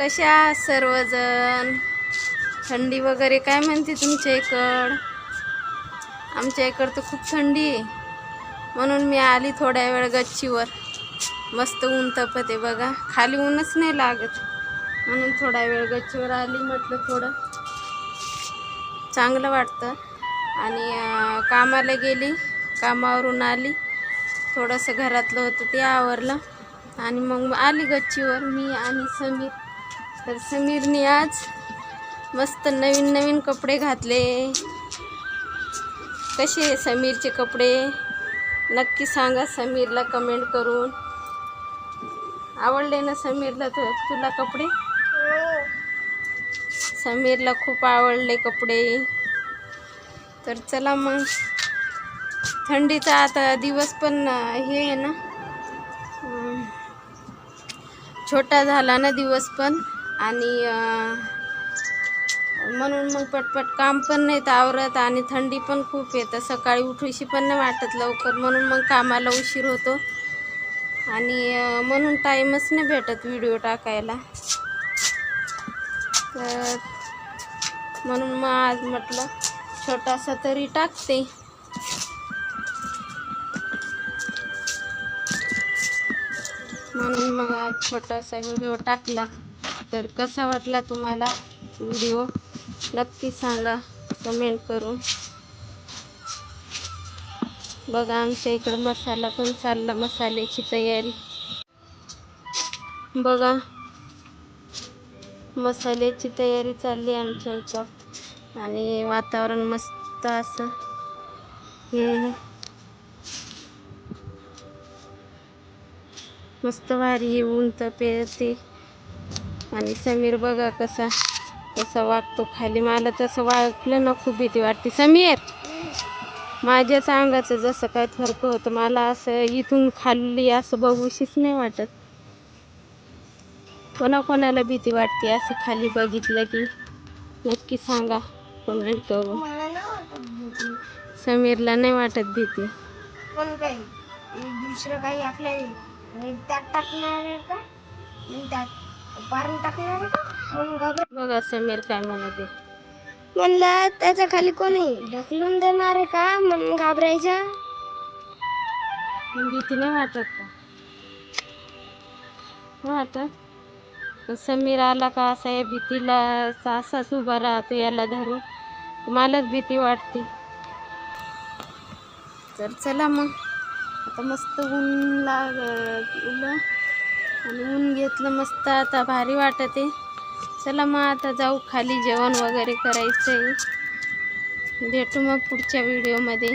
कशा सर्वजण? थंडी वगैरे काय म्हणते तुमच्या इकड? आमच्या इकड तर खूप थंडी आहे. म्हणून मी आली थोड्या वेळ गच्चीवर. मस्त ऊन तपते बघा. खाली ऊनच नाही लागत. म्हणून थोडा वेळ गच्चीवर आली म्हटलं थोडं. चांगलं वाटतं. आणि कामाला गेली. कामावरून आली. थोडंसं घरातलं होतं ते आवरलं. आणि मग आली गच्चीवर मी आणि समीर. तर समीरने आज मस्त नवीन नवीन कपडे घातले. कसे समीरचे कपडे? नक्की सांगा समीरला कमेंट करून. आवडले ना समीरला तर? तुला कपडे? समीरला खूप आवडले कपडे. तर चला मग. थंडीचा आता दिवस पण हे आहे ना. छोटा झाला ना दिवस पण. आणि म्हणून मग पटपट काम पण नाही आवरत आणि थंडी पण खूप येतं सकाळी उठूशी पण नाही वाटत लवकर. म्हणून मग कामाला उशीर होतो. आणि म्हणून टाईमच नाही भेटत व्हिडिओ टाकायला. तर म्हणून मग आज म्हटलं छोटासा तरी टाकते. म्हणून मग आज छोटासा व्हिडिओ टाकला. तर कसा वाटला तुम्हाला व्हिडिओ? नक्की सांगा. कमेंट करून. बघा आमच्या इकडं मसाला पण चालला मसाल्याची तयारी. बघा मसाल्याची तयारी चालली आमच्या इथं. आणि वातावरण मस्त असं. हे मस्त भारी ऊन ऊन पेरते. आणि समीर बघा कसा कसा वागतो. खाली मला तसं वागलं ना खूप भीती वाटते. समीर माझ्याच अंगाचं जसं काय थरक होतं मला असं इथून खाली असं बघूशीच नाही वाटत. कोणाकोणाला भीती वाटते असं खाली बघितलं की? नक्की सांगा कमेंट भीती. समीरला नाही वाटत भीती. पण काही? दुसरं काही आपल्या त्यात टाकणार आहे का? त्यात पारून टाकणार आहे का म्हणून घाबर बघा समीर काय म्हणत म्हणलं त्याच्याखाली कोणी ढकलून देणार आहे का? म्हणून घाबरायचं भीती नाही वाटत का? वाटत? समीर आला का असा या भीतीला असा- असाच उभा राहतो याला धरून. मलाच भीती वाटते. तर चला मग. आता मस्त ऊन लागलं आणि ऊन घेतलं मस्त आता भारी वाटत. आहे चला मग आता जाऊ खाली जेवण वगैरे करायचं आहे भेटू मग पुढच्या व्हिडिओमध्ये